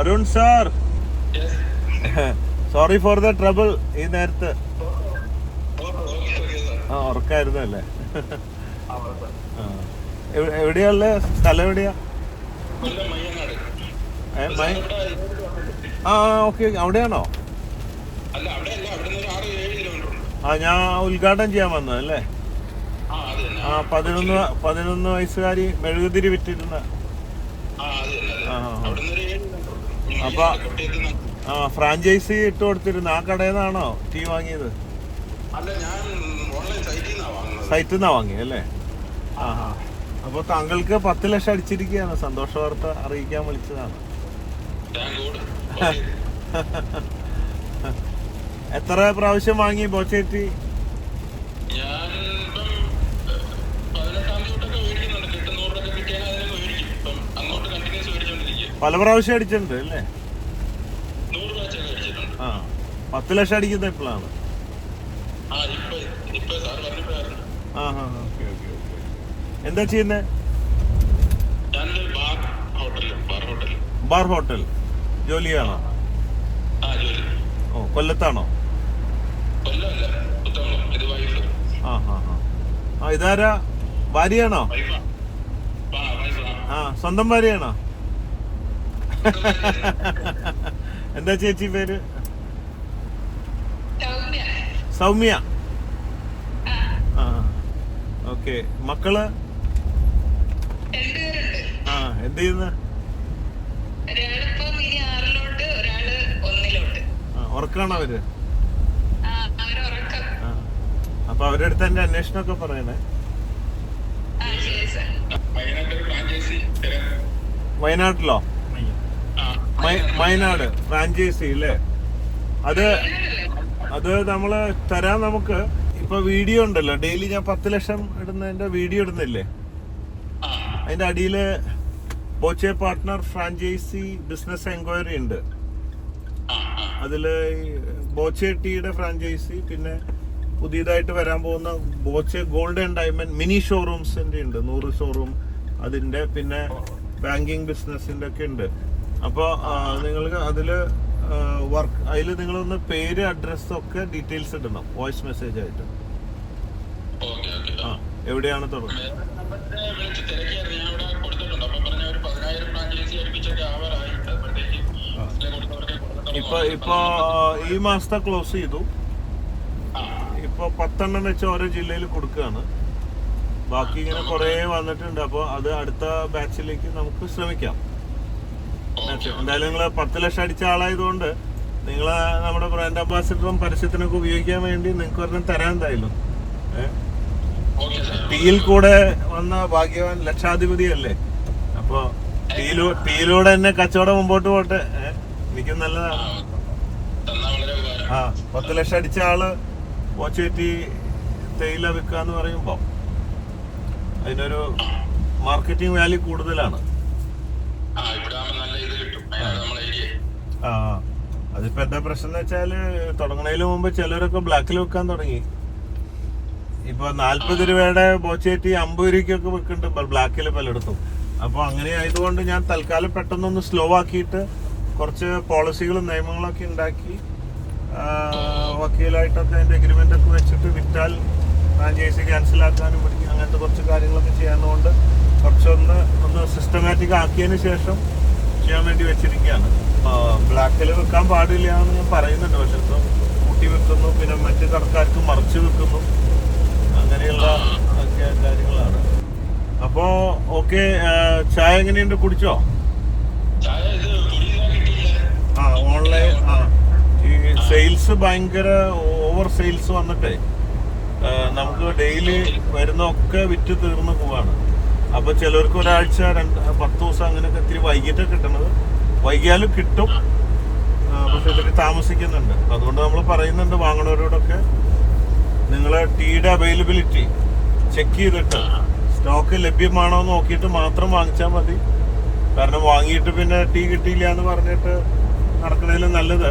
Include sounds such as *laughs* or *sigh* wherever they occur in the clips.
Arun sir. Sorry for the trouble ഈ നേരത്ത്. ആ ഉറക്കായിരുന്നു അല്ലേ എവിടെയുള്ള? സ്ഥലം എവിടെയാ? ആ ഓക്കെ അവിടെയാണോ? ആ ഞാൻ ഉദ്ഘാടനം ചെയ്യാൻ വന്നത് അല്ലേ ആ പതിനൊന്ന് പതിനൊന്ന് വയസ്സുകാരി മെഴുകുതിരി വിറ്റിരുന്ന. ആ അപ്പൊ- ആ ഫ്രാഞ്ചൈസി ഇട്ട് കൊടുത്തിരുന്ന. ആ കടയിൽ നിന്നാണോ ടീ വാങ്ങിയത്? സൈറ്റിൽ നിന്നാ വാങ്ങിയല്ലേ അല്ലേ? ആ ആ. അപ്പോൾ താങ്കൾക്ക് പത്ത് ലക്ഷം അടിച്ചിരിക്കുകയാണ്. സന്തോഷ വാർത്ത അറിയിക്കാൻ വിളിച്ചതാണ്. *laughs* എത്ര പ്രാവശ്യം വാങ്ങി ബോച്ചേറ്റി? പല പ്രാവശ്യം അടിച്ചിട്ടുണ്ട് അല്ലേ നൂറ് ബാച്ചൊക്കെ മേടിച്ചിട്ടുണ്ട് ആ പത്ത് ലക്ഷം അടിക്കുന്ന എപ്പോഴാണ് എന്താ ചെയ്യുന്നേ? Bar hotel. ജോലിയാണോ? ഓ കൊല്ലത്താണോ? ആ ആ ഇതാരാ? ഭാര്യയാണോ? ആ സ്വന്തം ഭാര്യയാണോ? *laughs* എന്താ ചേച്ചി പേര്? സൗമ്യ. ആ. ഓക്കെ. മക്കൾ? ആ എന്ത് ചെയ്യുന്ന ഒരാളിപ്പം ഇനി ആറിലോട്ട് ഒരാൾ ഒന്നിലോട്ട്. ആ ഉറക്കാണോ അവർ? അപ്പൊ അവരുടെ അടുത്ത് എന്റെ അന്വേഷണമൊക്കെ പറയണേ. വയനാട്ടിൽ ഫ്രാഞ്ചൈസി തരാൻ വയനാട്ടിലോ? വയനാട് ഫ്രാഞ്ചൈസി അല്ലേ അത് അത് നമ്മൾ തരാൻ നമുക്ക് ഇപ്പൊ വീഡിയോ ഉണ്ടല്ലോ. ഡെയിലി ഞാൻ പത്ത് ലക്ഷം ഇടുന്നതിന്റെ വീഡിയോ ഇടുന്നില്ലേ? അതിന്റെ അടിയിൽ Boche partner franchise business enquiry ഉണ്ട്. അതിൽ ബോച്ചെ ടീയുടെ ഫ്രാഞ്ചൈസി പിന്നെ പുതിയതായിട്ട് വരാൻ പോകുന്ന Boche gold and diamond mini ഷോറൂംസിന്റെ ഉണ്ട്. നൂറ് ഷോറൂം അതിന്റെ പിന്നെ ബാങ്കിങ് ബിസിനസിന്റെ ഒക്കെ ഉണ്ട്. അപ്പോൾ നിങ്ങൾക്ക് അതിൽ വർക്ക് അതിൽ നിങ്ങളൊന്ന് പേര് അഡ്രസ്സ് ഒക്കെ ഡീറ്റെയിൽസ് ഇടണം. വോയിസ് മെസ്സേജ് ആയിട്ട്. ആ എവിടെയാണ് തുടങ്ങുന്നത്? ഇപ്പൊ ഇപ്പൊ ഈ മാസത്തെ ക്ലോസ് ചെയ്തു. ഇപ്പൊ പത്തെണ്ണം വെച്ച് ഓരോ ജില്ലയിൽ കൊടുക്കുകയാണ്. ബാക്കി ഇങ്ങനെ കുറേ വന്നിട്ടുണ്ട്. അപ്പോൾ അത് അടുത്ത ബാച്ചിലേക്ക് നമുക്ക് ശ്രമിക്കാം. എന്തായാലും നിങ്ങൾ പത്ത് ലക്ഷം അടിച്ച ആളായതുകൊണ്ട് നിങ്ങൾ നമ്മുടെ ബ്രാൻഡ് അംബാസിഡറും പരസ്യത്തിനൊക്കെ ഉപയോഗിക്കാൻ വേണ്ടി നിങ്ങൾക്ക് ഒരെണ്ണം തരാൻ എന്തായാലും. ടീയിൽ കൂടെ വന്ന ഭാഗ്യവാൻ ലക്ഷാധിപതി അല്ലേ അപ്പോ ടീയിലൂടെ തന്നെ കച്ചവടം മുമ്പോട്ട് പോട്ടെ. എനിക്കും നല്ലതാണ്. ആ പത്ത് ലക്ഷം അടിച്ച ആൾ പോച്ചേറ്റി തേയില വിൽക്കാന്ന് പറയുമ്പോ അതിനൊരു മാർക്കറ്റിംഗ് വാല്യൂ കൂടുതലാണ്. ആ അതിപ്പോ എന്താ പ്രശ്നം വെച്ചാൽ തുടങ്ങണതിന് മുമ്പ് ചിലരൊക്കെ ബ്ലാക്കിൽ വെക്കാൻ തുടങ്ങി. ഇപ്പൊ നാല്പത് രൂപയുടെ ബോച്ചേറ്റി അമ്പത് രൂപയ്ക്കൊക്കെ വെക്കുന്നുണ്ട് ബ്ലാക്കിൽ പലയിടത്തും. അപ്പൊ അങ്ങനെ ആയതുകൊണ്ട് ഞാൻ തൽക്കാലം പെട്ടെന്നൊന്ന് സ്ലോ ആക്കിയിട്ട് കുറച്ച് പോളിസികളും നിയമങ്ങളൊക്കെ ഉണ്ടാക്കി ആ, വക്കീലായിട്ടൊക്കെ അതിന്റെ എഗ്രിമെന്റ് ഒക്കെ വെച്ചിട്ട് വിറ്റാൽ ഫ്രാഞ്ചൈസി ക്യാൻസൽ ആക്കാനും പഠിക്കും അങ്ങനത്തെ കുറച്ച് കാര്യങ്ങളൊക്കെ ചെയ്യാനുകൊണ്ട് കുറച്ചൊന്ന് ഒന്ന് സിസ്റ്റമാറ്റിക് ആക്കിയതിന് ശേഷം ചെയ്യാൻ വേണ്ടി വെച്ചിരിക്കുകയാണ്. ബ്ലാക്കിൽ വെക്കാൻ പാടില്ല എന്ന് ഞാൻ പറയുന്നുണ്ട്. പക്ഷെ ഇപ്പം കൂട്ടി വെക്കുന്നു പിന്നെ മറ്റു കടക്കാർക്ക് മറിച്ച് വെക്കുന്നു. അങ്ങനെയുള്ള ഒക്കെ കാര്യങ്ങളാണ്. അപ്പോ ഓക്കെ ചായ എങ്ങനെയുണ്ട്? കുടിച്ചോ? ആ ഓൺലൈൻ ആ. ഈ സെയിൽസ് ഭയങ്കര ഓവർ സെയിൽസ് വന്നിട്ടേ നമുക്ക് ഡെയിലി വരുന്നൊക്കെ വിറ്റ് തീർന്നു പോവാണ്. അപ്പൊ ചിലർക്ക് ഒരാഴ്ച രണ്ട് പത്ത് ദിവസം അങ്ങനെയൊക്കെ ഇത്തിരി വൈകിട്ട് കിട്ടണത്. വൈകിയാലും കിട്ടും. പക്ഷെ ഇത്തിരി താമസിക്കുന്നുണ്ട്. അതുകൊണ്ട് നമ്മൾ പറയുന്നുണ്ട് വാങ്ങണവരോടൊക്കെ നിങ്ങൾ ടീയുടെ അവൈലബിലിറ്റി ചെക്ക് ചെയ്തിട്ട് സ്റ്റോക്ക് ലഭ്യമാണോ എന്ന് നോക്കിയിട്ട് മാത്രം വാങ്ങിച്ചാൽ മതി. കാരണം വാങ്ങിയിട്ട് പിന്നെ ടീ കിട്ടിയില്ല എന്ന് പറഞ്ഞിട്ട് നടക്കുന്നതിലും നല്ലത്.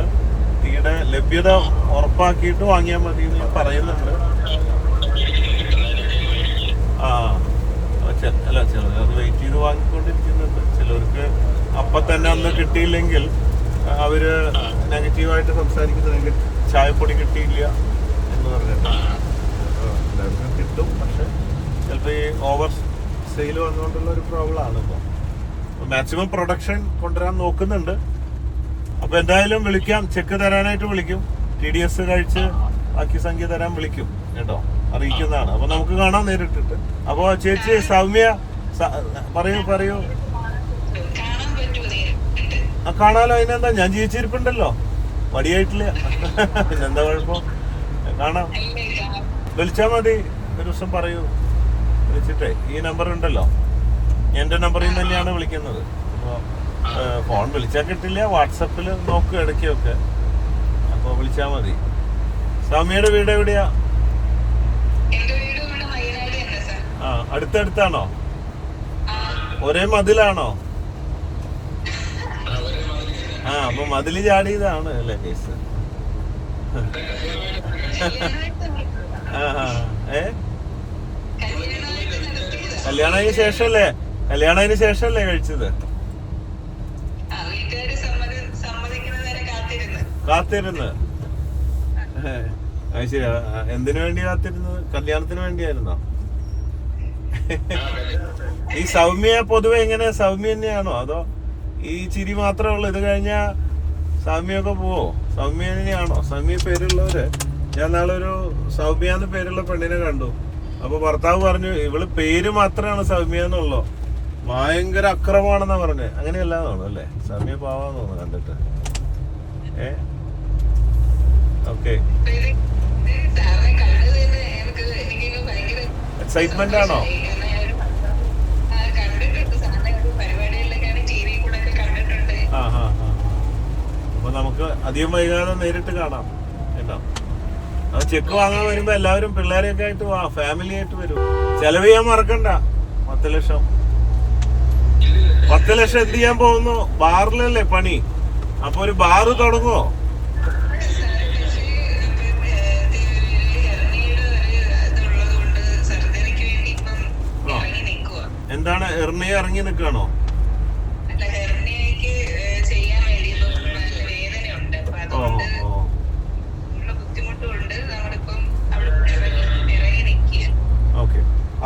ടീയുടെ ലഭ്യത ഉറപ്പാക്കിയിട്ട് വാങ്ങിയാൽ മതി എന്ന് ഞാൻ പറയുന്നുണ്ട് ആ ചെ- അല്ല ചിലർ അത് വെയിറ്റ് ചെയ്ത് വാങ്ങിക്കൊണ്ടിരിക്കുന്നുണ്ട് ചിലർക്ക് അപ്പ അപ്പൊ തന്നെ അന്ന് കിട്ടിയില്ലെങ്കിൽ അവർ നെഗറ്റീവായിട്ട് സംസാരിക്കുന്നതെങ്കിൽ ചായപ്പൊടി കിട്ടിയില്ല എന്ന് പറഞ്ഞിട്ട്. എല്ലാവർക്കും കിട്ടും പക്ഷെ ചിലപ്പോൾ ഈ ഓവർ സെയിൽ വന്നുകൊണ്ടുള്ള ഒരു പ്രോബ്ലം ആണ് ഇപ്പോൾ മാക്സിമം പ്രൊഡക്ഷൻ കൊണ്ടുവരാൻ നോക്കുന്നുണ്ട്. അപ്പൊ എന്തായാലും വിളിക്കാം ചെക്ക് തരാനായിട്ട് വിളിക്കും. ടി ഡി എസ് കഴിച്ച് ബാക്കി സംഖ്യ തരാൻ വിളിക്കും കേട്ടോ അറിയിക്കുന്നതാണ്. അപ്പൊ നമുക്ക് കാണാം നേരിട്ടിട്ട്. അപ്പോ ചേച്ചി സൗമ്യ പറയൂ പറയൂ. ആ കാണാലോ അതിനെന്താ? ഞാൻ ജീവിച്ചിരിപ്പുണ്ടല്ലോ. മടിയായിട്ടില്ല. എന്താ കുഴപ്പം? കാണാം. വിളിച്ചാ മതി. ഒരു ദിവസം പറയൂ. വിളിച്ചിട്ടേ. ഈ നമ്പർ ഉണ്ടല്ലോ എന്റെ നമ്പറിൽ നിന്ന് തന്നെയാണ് വിളിക്കുന്നത്. അപ്പോൾ ഫോൺ വിളിച്ചാൽ കിട്ടില്ല. വാട്സപ്പിൽ നോക്കുക ഇടയ്ക്കൊക്കെ. അപ്പോൾ വിളിച്ചാൽ മതി. സ്വാമിയുടെ വീട് എവിടെയാ? ആ അടുത്തടുത്താണോ? ഒരേ മതിലാണോ അവരെ മാതിരി ആ അപ്പൊ മതിൽ ചാടിയതാണ് അല്ലേ കേസ്? ഏ? കല്യാണത്തിന് ശേഷല്ലേ കല്യാണത്തിന് ശേഷമല്ലേ കഴിച്ചത്? കാത്തിരുന്ന്. അത് ശരി. എന്തിനു വേണ്ടി കാത്തിരുന്നത്? കല്യാണത്തിന് വേണ്ടിയായിരുന്നോ? ഈ സൗമ്യ പൊതുവെ എങ്ങനെ? സൗമ്യ തന്നെയാണോ? അതോ ഈ ചിരി മാത്രമേ ഉള്ളൂ. ഇത് കഴിഞ്ഞാ സൗമ്യൊക്കെ പോവോ? സൗമ്യനെയാണോ സൗമ്യ പേരുള്ളവര്. ഞാൻ നാളെ ഒരു സൗമ്യ എന്ന പേരുള്ള പെണ്ണിനെ കണ്ടു. അപ്പൊ ഭർത്താവ് പറഞ്ഞു ഇവൾ പേര് മാത്രമാണ് സൗമ്യ എന്നുള്ളോ? ഭയങ്കര അക്രമാണെന്നാ പറഞ്ഞത് അങ്ങനെയല്ല തോന്നുന്നു അല്ലേ? സൗമ്യ പാവാന്ന് തോന്നുന്നു കണ്ടിട്ട്. ഏ? ഓക്കെ. എക്സൈറ്റ്മെന്റ് ഇത് ഇത് സാറിനെ കണ്ടത് തന്നെ എനിക്ക് എനിക്കൊക്കെ ഭയങ്കര എക്സൈറ്റ്മെന്റ് ആണോ സന്തോഷമായി. കാരണം ഞാൻ ഒരു ആ, കണ്ടിട്ടുണ്ട് സാറിനെ ഒരു പരിപാടികളിലൊക്കെയാണ് ടി വി കൂടെ ഒക്കെ കണ്ടിട്ടുണ്ട് ആ ആ ആ അപ്പൊ നമുക്ക് അധികം വൈകാതെ നേരിട്ട് കാണാം കേട്ടോ. അത് ചെക്ക് വാങ്ങാൻ വരുമ്പോ എല്ലാവരും പിള്ളേരെയൊക്കെ ആയിട്ട് വാ ഫാമിലി ആയിട്ട് വരും. ചെലവ് ചെയ്യാൻ മറക്കണ്ട. പത്ത് ലക്ഷം. പത്ത് ലക്ഷം എന്ത് ചെയ്യാൻ പോകുന്നു? ബാറിലല്ലേ പണി? അപ്പൊ ഒരു ബാറ് തുടങ്ങോ? എന്താണ് എറിഞ്ഞ ഇറങ്ങി നിൽക്കണോ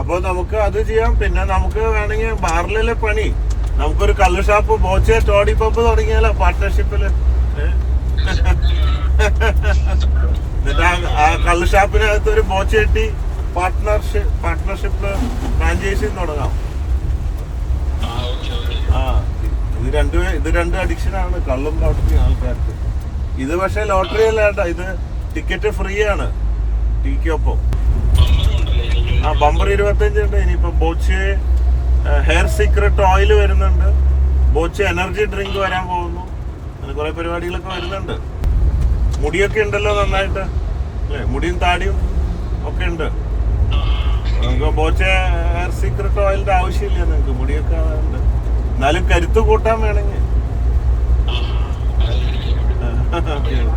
ഓക്കെ അപ്പൊ നമുക്ക് അത് ചെയ്യാം. പിന്നെ നമുക്ക് വേണമെങ്കിൽ ബാറിലെ പണി. നമുക്കൊരു കള്ള് ഷാപ്പ് ബോച്ചെ ടോഡി പമ്പ് തുടങ്ങിയാലോ പാർട്ട്ണർഷിപ്പിൽ? ഏ? എന്നിട്ട് ആ- കള്ള് ഷാപ്പിനകത്ത് ഒരു ബോച്ചെട്ടി പാർട്ട്ണർഷിപ്പ് പാർട്ട്ണർഷിപ്പ് ഫ്രാഞ്ചൈസി തുടങ്ങാം. ആ ഇത് രണ്ട് ഇത് രണ്ട് അഡിക്ഷൻ ആണ്. കള്ളും ലോട്ടറിയും ആൾക്കാർക്ക്. ഇത് പക്ഷേ ലോട്ടറി അല്ല കേട്ടോ ഇത് ടിക്കറ്റ് ഫ്രീ ആണ്. ടീക്കൊപ്പം. ആ ബമ്പർ ഇരുപത്തഞ്ച് ഉണ്ട്. ഇനിയിപ്പോ ബോച്ച് ഹെയർ സീക്രട്ട് ഓയിൽ വരുന്നുണ്ട്. ബോച്ച് എനർജി ഡ്രിങ്ക് വരാൻ പോകുന്നു. അങ്ങനെ കുറെ പരിപാടികളൊക്കെ വരുന്നുണ്ട്. മുടിയൊക്കെ ഉണ്ടല്ലോ നന്നായിട്ട്. അല്ലേ? മുടിയും താടിയും ഒക്കെ ഉണ്ട്. നമുക്ക് ബോച്ച് ഹെയർ സീക്രട്ട് ഓയിലിന്റെ ആവശ്യമില്ല നിങ്ങൾക്ക്. മുടിയൊക്കെ ഉണ്ട്. എന്നാലും കരുത്ത് കൂട്ടാൻ വേണമെങ്കിൽ.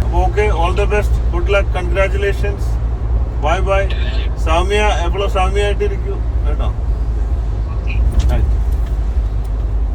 അപ്പൊ okay. All the best good luck congratulations bye bye. Soumya എപ്പോഴും സൗമ്യ ആയിട്ടിരിക്കൂ കേട്ടോ.